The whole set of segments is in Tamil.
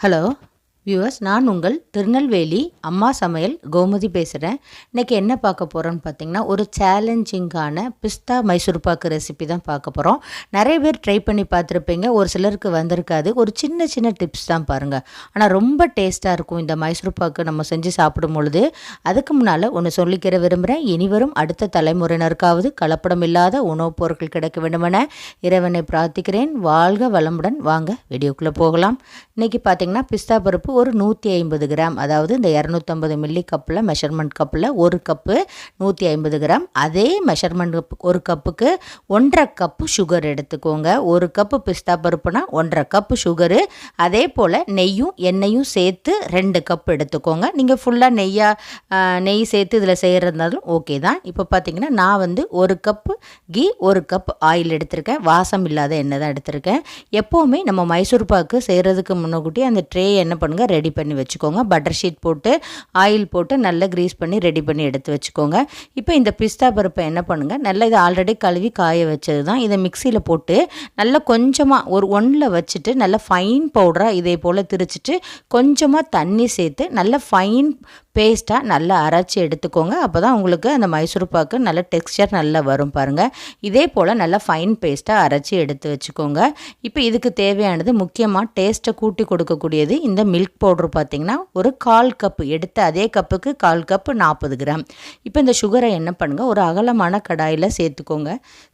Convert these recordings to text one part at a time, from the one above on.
ஹலோ வியூவர்ஸ் நான் உங்கள் திருநெல்வேலி அம்மா சமையல் கோமதி பேசுகிறேன் இன்றைக்கி என்ன பார்க்க போகிறோன்னு பார்த்தீங்கன்னா ஒரு சேலஞ்சிங்கான பிஸ்தா மைசூர் பாக்கு ரெசிபி தான் பார்க்க போகிறோம் நிறைய பேர் ட்ரை பண்ணி பார்த்துருப்பீங்க. ஒரு சிலருக்கு வந்திருக்காது. ஒரு சின்ன சின்ன டிப்ஸ் தான் பாருங்கள் ஆனால் ரொம்ப டேஸ்ட்டாக இருக்கும் இந்த மைசூர் பாக்கு நம்ம செஞ்சு சாப்பிடும் பொழுது. அதுக்கு முன்னால் ஒன்று சொல்லிக்கிற விரும்புகிறேன் இனிவரும் அடுத்த தலைமுறையினருக்காவது கலப்படம் இல்லாத உணவுப் பொருட்கள் கிடைக்க வேண்டுமென இறைவனை பிரார்த்திக்கிறேன். வாழ்க வளமுடன். வாங்க வீடியோக்குள்ளே போகலாம். இன்றைக்கி பார்த்தீங்கன்னா பிஸ்தா பருப்பு ஒரு நூற்றி ஐம்பது கிராம் அதாவது இந்த இரநூத்தம்பது மில்லி கப்பில் மெஷர்மெண்ட் கப்பில் ஒரு கப்பு நூற்றி ஐம்பது கிராம். அதே மெஷர்மெண்ட் ஒரு கப்புக்கு ஒன்றரை கப்பு சுகர் எடுத்துக்கோங்க. ஒரு கப்பு பிஸ்தா பருப்புனா ஒன்றரை கப்பு சுகரு அதே போல் நெய்யும் எண்ணெயும் சேர்த்து ரெண்டு கப் எடுத்துக்கோங்க. நீங்கள் ஃபுல்லாக நெய்யாக நெய் சேர்த்து இதில் செய்கிறதுனாலும் ஓகே தான். இப்போ பார்த்தீங்கன்னா நான் வந்து ஒரு கப்பு கீ ஒரு கப் ஆயில் எடுத்திருக்கேன். வாசம் இல்லாத எண்ணெய் தான் எடுத்திருக்கேன். எப்போவுமே நம்ம மைசூர் பாக்கு செய்கிறதுக்கு முன்னக்கூட்டி அந்த ட்ரே என்ன பண்ணுங்கள் ரெடி பண்ணி வச்சுக்கோங்க. பட்டர் ஷீட் போட்டு ஆயில் போட்டு நல்லா க்ரீஸ் பண்ணி ரெடி பண்ணி எடுத்து வச்சுக்கோங்க. இப்போ இந்த பிஸ்தா பருப்பை என்ன பண்ணுங்கள் நல்லா இதை ஆல்ரெடி கழுவி காய வச்சது தான் இதை மிக்சியில் போட்டு நல்லா கொஞ்சமாக ஒரு ஒன்றில் வச்சுட்டு நல்லா ஃபைன் பவுடராக இதே போல் திரிச்சிட்டு கொஞ்சமாக தண்ணி சேர்த்து நல்லா ஃபைன் பேஸ்ட்டாக நல்லா அரைச்சி எடுத்துக்கோங்க. அப்போ தான் உங்களுக்கு அந்த மைசூர் பாக்கு நல்ல டெக்ஸ்டர் நல்லா வரும் பாருங்கள் இதே போல் நல்லா ஃபைன் பேஸ்ட்டாக அரைச்சி எடுத்து வச்சுக்கோங்க. இப்போ இதுக்கு தேவையானது முக்கியமாக டேஸ்ட்டை கூட்டி கொடுக்கக்கூடியது இந்த மில்க் பவுட்ரு பார்த்திங்கன்னா ஒரு கால் கப்பு எடுத்த அதே கப்புக்கு கால் கப்பு நாற்பது கிராம். இப்போ இந்த சுகரை என்ன பண்ணுங்கள் ஒரு அகலமான கடாயில் சேர்த்துக்கோங்க.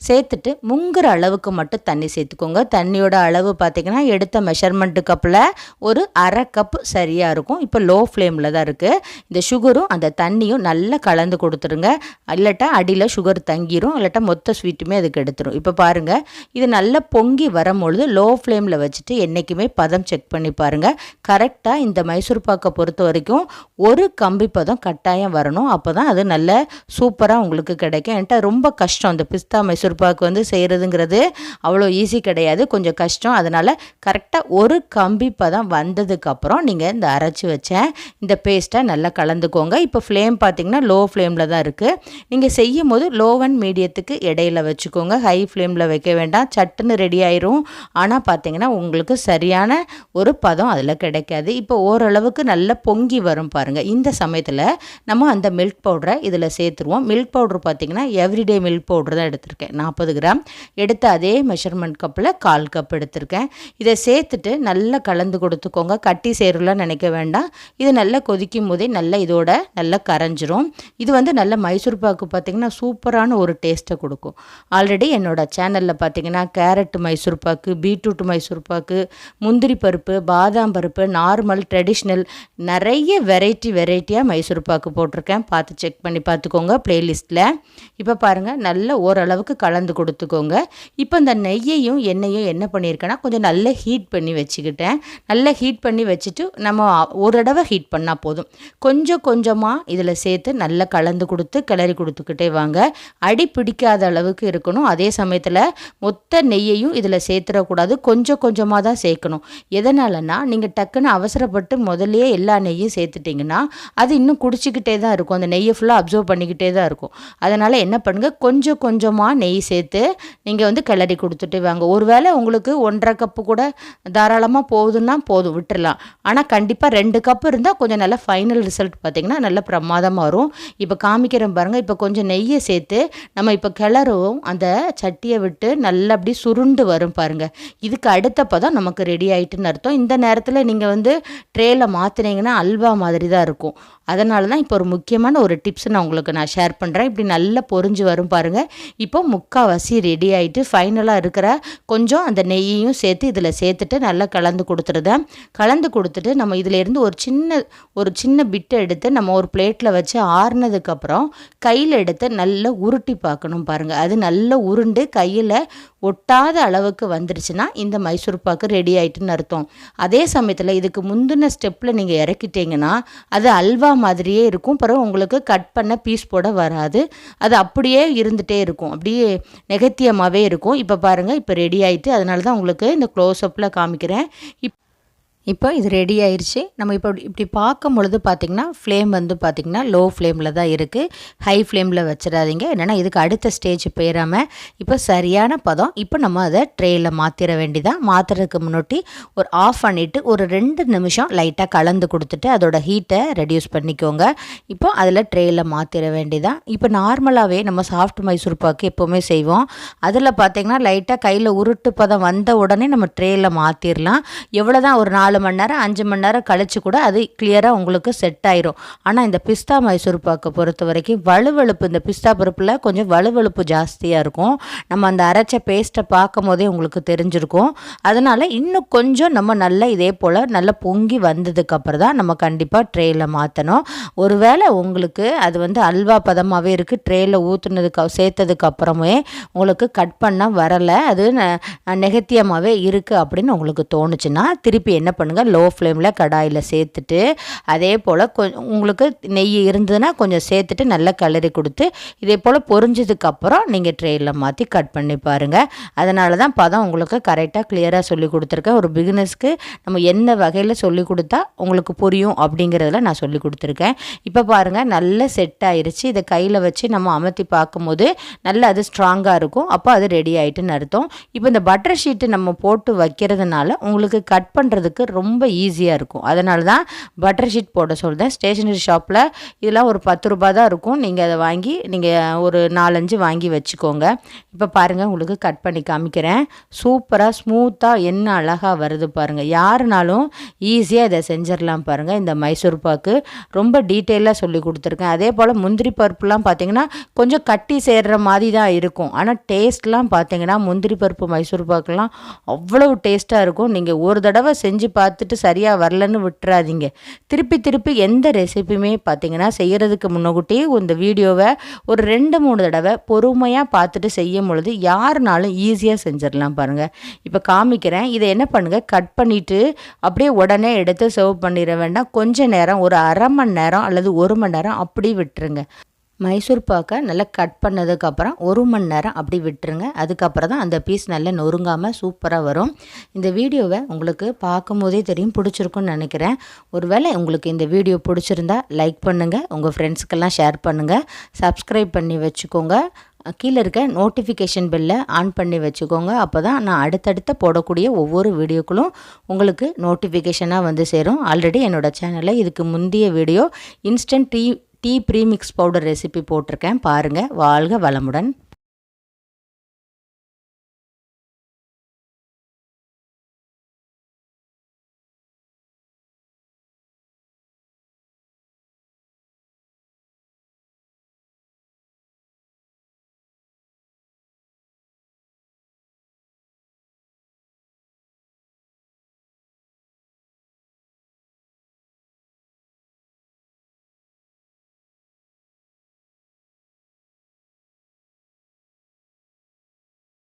சேர்த்துட்டு முங்குற அளவுக்கு மட்டும் தண்ணி சேர்த்துக்கோங்க. தண்ணியோட அளவு பார்த்திங்கன்னா எடுத்த மெஷர்மெண்ட்டு கப்பில் ஒரு அரை கப்பு சரியாக இருக்கும். இப்போ லோ ஃப்ளேமில் தான் இருக்குது இந்த சுகரும் அந்த தண்ணியும் நல்லா கலந்து கொடுத்துருங்க. இல்லாட்டா அடியில் சுகர் தங்கிரும் இல்லாட்டா மொத்த ஸ்வீட்டுமே அதுக்கு எடுத்துரும். இப்போ பாருங்கள் இது நல்லா பொங்கி வரும்பொழுது லோ ஃப்ளேமில் வச்சுட்டு என்றைக்குமே பதம் செக் பண்ணி பாருங்கள் கரெக்டாக இந்த மைசூர் பாக்கை பொறுத்த வரைக்கும் ஒரு கம்பி பதம் கட்டாயம் வரணும். அப்போ தான் அது நல்ல சூப்பராக உங்களுக்கு கிடைக்கும். என்கிட்ட ரொம்ப கஷ்டம். இந்த பிஸ்தா மைசூர் பாக்கு வந்து செய்கிறதுங்கிறது அவ்வளோ ஈஸி கிடையாது. கொஞ்சம் கஷ்டம். அதனால் கரெக்டாக ஒரு கம்பி பதம் வந்ததுக்கப்புறம் நீங்கள் இந்த அரைச்சி வச்சேன் இந்த பேஸ்ட்டை நல்லா கலந்துக்கோங்க. இப்போ ஃப்ளேம் பார்த்தீங்கன்னா லோ ஃப்ளேமில் தான் இருக்குது நீங்கள் செய்யும் போது லோ அண்ட் மீடியத்துக்கு இடையில வச்சுக்கோங்க. ஹை ஃப்ளேமில் வைக்க வேண்டாம். சட்டுன்னு ரெடி ஆயிரும். ஆனால் பார்த்தீங்கன்னா உங்களுக்கு சரியான ஒரு பதம் அதில் கிடைக்காது. இப்போ ஓரளவுக்கு நல்லா பொங்கி வரும் பாருங்கள் இந்த சமயத்தில் நம்ம அந்த மில்க் பவுடரை இதில் சேர்த்துருவோம். மில்க் பவுடர் பார்த்தீங்கன்னா எவ்ரிடே மில்க் பவுடர் தான் எடுத்திருக்கேன். நாற்பது கிராம். எடுத்த அதே மெஷர்மெண்ட் கப்பில் கால் கப் எடுத்திருக்கேன். இதை சேர்த்துட்டு நல்லா கலந்து கொடுத்துக்கோங்க. கட்டி சேருலாம் நினைக்க வேண்டாம். இது நல்லா கொதிக்கும் போதே நல்லா இதோட நல்லா கரைஞ்சிரும். இது வந்து நல்ல மைசூர் பாக்கு பார்த்திங்கன்னா சூப்பரான ஒரு டேஸ்ட்டை கொடுக்கும். ஆல்ரெடி என்னோடய சேனலில் பார்த்தீங்கன்னா கேரட் மைசூர் பாக்கு பீட்ரூட் மைசூர் பாக்கு முந்திரி பருப்பு பாதாம் பருப்பு நார்மல் ட்ரெடிஷ்னல் நிறைய வெரைட்டி வெரைட்டியாக மைசூர் பாக்கு போட்டிருக்கேன். பார்த்து செக் பண்ணி பார்த்துக்கோங்க ப்ளேலிஸ்ட்டில் இப்போ பாருங்கள் நல்ல ஓரளவுக்கு கலந்து கொடுத்துக்கோங்க. இப்போ இந்த நெய்யையும் எண்ணெயும் என்ன பண்ணியிருக்கேன்னா கொஞ்சம் நல்லா ஹீட் பண்ணி வச்சுக்கிட்டேன். நல்லா ஹீட் பண்ணி வச்சுட்டு நம்ம ஒரு தடவை ஹீட் பண்ணால் போதும். கொஞ்சம் கொஞ்சம் கொஞ்சமாக இதில் சேர்த்து நல்லா கலந்து கொடுத்து கிளறி கொடுத்துக்கிட்டே வாங்க. அடி பிடிக்காத அளவுக்கு இருக்கணும். அதே சமயத்தில் மொத்த நெய்யையும் இதில் சேர்த்துடக்கூடாது. கொஞ்சம் கொஞ்சமாக தான் சேர்க்கணும். எதனாலனா நீங்கள் டக்குன்னு அவசரப்பட்டு முதல்லையே எல்லா நெய்யும் சேர்த்துட்டிங்கன்னா அது இன்னும் குடிச்சிக்கிட்டே தான் இருக்கும். அந்த நெய்யை ஃபுல்லாக அப்சர்வ் பண்ணிக்கிட்டே தான் இருக்கும். அதனால் என்ன பண்ணுங்கள் கொஞ்சம் கொஞ்சமாக நெய் சேர்த்து நீங்கள் வந்து கிளறி கொடுத்துட்டு வாங்க. ஒருவேளை உங்களுக்கு ஒன்றரை கப்பு கூட தாராளமாக போகுதுன்னா போதும். விட்டுடலாம் ஆனால் கண்டிப்பாக ரெண்டு கப்பு இருந்தால் கொஞ்சம் நல்லா ஃபைனல் ரிசல்ட் பார்த்திங்கன்னா நல்ல பிரமாதமாக வரும். இப்போ காமிக்கிறேன் பாருங்கள் இப்போ கொஞ்சம் நெய்யை சேர்த்து நம்ம இப்போ கிளறவும் அந்த சட்டியை விட்டு நல்லா அப்படி சுருண்டு வரும் பாருங்கள் இதுக்கு அடுத்தப்போ தான் நமக்கு ரெடி ஆகிட்டுன்னு அர்த்தம். இந்த நேரத்தில் நீங்கள் வந்து ட்ரேயில் மாற்றினீங்கன்னா அல்வா மாதிரி தான் இருக்கும். அதனால தான் இப்போ ஒரு முக்கியமான ஒரு டிப்ஸ் நான் உங்களுக்கு நான் ஷேர் பண்ணுறேன் இப்படி நல்லா பொறிஞ்சு வரும் பாருங்கள் இப்போ முக்கால்வாசி ரெடி ஆகிட்டு ஃபைனலாக இருக்கிற கொஞ்சம் அந்த நெய்யையும் சேர்த்து இதில் சேர்த்துட்டு நல்லா கலந்து கொடுத்துருதேன் கலந்து கொடுத்துட்டு நம்ம இதிலேருந்து ஒரு சின்ன ஒரு சின்ன பிட்டை எடுத்து நம்ம ஒரு பிளேட்டில் வச்சு ஆறுனதுக்கப்புறம் கையில் எடுத்து நல்லா உருட்டி பார்க்கணும் பாருங்கள் அது நல்லா உருண்டு கையில் ஒட்டாத அளவுக்கு வந்துருச்சுன்னா இந்த மைசூர் பாக்கு ரெடி ஆயிட்டுன்னு அர்த்தம். அதே சமயத்தில் இதுக்கு முந்தின ஸ்டெப்பில் நீங்கள் இறக்கிட்டீங்கன்னா அது அல்வா மாதிரியே இருக்கும். பிறகு உங்களுக்கு கட் பண்ண பீஸ் போட வராது. அது அப்படியே இருந்துகிட்டே இருக்கும். அப்படியே நெகத்தியமாகவே இருக்கும். இப்போ பாருங்கள் இப்போ ரெடி ஆகிட்டு அதனால தான் உங்களுக்கு இந்த க்ளோஸ்அப்பில் காமிக்கிறேன். இப் இப்போ இது ரெடி ஆயிடுச்சு நம்ம இப்போ இப்படி பார்க்கும் பொழுது பார்த்திங்கன்னா ஃப்ளேம் வந்து பார்த்திங்கன்னா லோ ஃப்ளேமில் தான் இருக்குது ஹை ஃப்ளேமில் வச்சிடாதீங்க. என்னென்னா இதுக்கு அடுத்த ஸ்டேஜ் போயிடாமல் இப்போ சரியான பதம். இப்போ நம்ம அதை ட்ரேயில் மாற்றிட வேண்டிதான். மாற்றுறதுக்கு முன்னாடி ஒரு ஆஃப் பண்ணிவிட்டு ஒரு ரெண்டு நிமிஷம் லைட்டாக கலந்து கொடுத்துட்டு அதோட ஹீட்டை ரெடியூஸ் பண்ணிக்கோங்க. இப்போ அதில் ட்ரேயில் மாற்றிட வேண்டிதான். இப்போ நார்மலாகவே நம்ம சாஃப்ட் மைசூர் பாக்கு எப்போவுமே செய்வோம். அதில் பார்த்திங்கன்னா லைட்டாக கையில் உருட்டு பதம் வந்த உடனே நம்ம ட்ரேயில் மாற்றிடலாம் எவ்வளோ தான் ஒரு நாலு மணி நேரம் அஞ்சு மணி நேரம் கழித்து கூட அது கிளியராக உங்களுக்கு செட் ஆயிரும். ஆனால் இந்த பிஸ்தா மைசூர் பாக்கை பொறுத்த வரைக்கும் வலுவழுப்பு இந்த பிஸ்தா பருப்பில் கொஞ்சம் வலுவழுப்பு ஜாஸ்தியாக இருக்கும். நம்ம அந்த அரைச்ச பேஸ்ட்டை பார்க்கும் போதே உங்களுக்கு தெரிஞ்சிருக்கும். அதனால் இன்னும் கொஞ்சம் நம்ம நல்லா இதே போல் நல்லா பொங்கி வந்ததுக்கப்புறம் தான் நம்ம கண்டிப்பாக ட்ரேயில் மாற்றணும் ஒருவேளை உங்களுக்கு அது வந்து அல்வா பதமாகவே இருக்குது ட்ரேயில் ஊற்றுனதுக்கு சேர்த்ததுக்கு அப்புறமே உங்களுக்கு கட் பண்ணால் வரலை அது நெகத்தியமாகவே இருக்குது அப்படின்னு உங்களுக்கு தோணுச்சுன்னா திருப்பி என்ன பண்ணுங்கள் லோ ஃப்ளேமில் கடாயில் சேர்த்துட்டு அதே போல் கொ உங்களுக்கு நெய் இருந்ததுன்னா கொஞ்சம் சேர்த்துட்டு நல்லா கிளறி கொடுத்து இதே போல் பொரிஞ்சதுக்கப்புறம் நீங்கள் ட்ரெயினில் மாற்றி கட் பண்ணி பாருங்கள் அதனால தான் பதம் உங்களுக்கு கரெக்டாக கிளியராக சொல்லி கொடுத்துருக்கேன். ஒரு பிகினஸ்க்கு நம்ம என்ன வகையில் சொல்லி கொடுத்தா உங்களுக்கு புரியும் அப்படிங்கிறதுல நான் சொல்லி கொடுத்துருக்கேன். இப்போ பாருங்கள் நல்ல செட் ஆயிடுச்சு இதை கையில் வச்சு நம்ம அமர்த்தி பார்க்கும்போது நல்லா அது ஸ்ட்ராங்காக இருக்கும். அப்போ அது ரெடி ஆகிட்டுன்னு அர்த்தம். இப்போ இந்த பட்டர் ஷீட்டு நம்ம போட்டு வைக்கிறதுனால உங்களுக்கு கட் பண்ணுறதுக்கு ரொம்ப ஈஸியாக இருக்கும். அதனால தான் பட்டர் ஷீட் போட சொல்கிறேன் ஸ்டேஷனரி ஷாப்பில் இதெல்லாம் ஒரு பத்து ரூபா தான் இருக்கும். நீங்கள் அதை வாங்கி நீங்கள் ஒரு நாலஞ்சு வாங்கி வச்சுக்கோங்க. இப்போ பாருங்கள் உங்களுக்கு கட் பண்ணி காமிக்கிறேன். சூப்பராக ஸ்மூத்தாக என்ன அழகாக வருது பாருங்கள் யாருனாலும் ஈஸியாக இதை செஞ்சிடலாம் பாருங்கள் இந்த மைசூர் பாக்கு ரொம்ப டீட்டெயிலாக சொல்லி கொடுத்துருக்கேன். அதே போல் முந்திரி பருப்புலாம் பார்த்திங்கன்னா கொஞ்சம் கட்டி சேர்கிற மாதிரி தான் இருக்கும். ஆனால் டேஸ்ட்லாம் பார்த்திங்கன்னா முந்திரி பருப்பு மைசூர் பாக்குலாம் அவ்வளோ டேஸ்ட்டாக இருக்கும். நீங்கள் ஒரு தடவை செஞ்சு பார்த்துட்டு சரியாக வரலன்னு விட்டுறாதீங்க. திருப்பி திருப்பி எந்த ரெசிபியுமே பார்த்தீங்கன்னா செய்கிறதுக்கு முன்னக்கூட்டி இந்த வீடியோவை ஒரு ரெண்டு மூணு தடவை பொறுமையாக பார்த்துட்டு செய்யும் பொழுது யாருனாலும் ஈஸியாக செஞ்சிடலாம் பாருங்கள் இப்போ காமிக்கிறேன். இதை என்ன பண்ணுங்கள் கட் பண்ணிவிட்டு அப்படியே உடனே எடுத்து சர்வ் பண்ணிட வேண்டாம். கொஞ்சம் நேரம் ஒரு அரை மணி நேரம் அல்லது ஒரு மணி நேரம் அப்படி விட்டுருங்க. மைசூர் பாக்கை நல்லா கட் பண்ணதுக்கப்புறம் ஒரு மணி நேரம் அப்படி விட்டுருங்க. அதுக்கப்புறம் தான் அந்த பீஸ் நல்லா நொறுங்காமல் சூப்பராக வரும். இந்த வீடியோவை உங்களுக்கு பார்க்கும் போதே தெரியும் பிடிச்சிருக்குன்னு நினைக்கிறேன். ஒருவேளை உங்களுக்கு இந்த வீடியோ பிடிச்சிருந்தா லைக் பண்ணுங்கள் உங்கள் ஃப்ரெண்ட்ஸுக்கெல்லாம் ஷேர் பண்ணுங்கள் சப்ஸ்கிரைப் பண்ணி வச்சுக்கோங்க. கீழே இருக்க நோட்டிஃபிகேஷன் பெல்லை ஆன் பண்ணி வச்சுக்கோங்க. அப்போ தான் நான் அடுத்தடுத்த போடக்கூடிய ஒவ்வொரு வீடியோக்களும் உங்களுக்கு நோட்டிஃபிகேஷனாக வந்து சேரும். ஆல்ரெடி என்னோடய சேனலில் இதுக்கு முந்தைய video instant tea tea premix powder recipe போட்டிருக்கேன். பாருங்கள் வாழ்க வளமுடன்.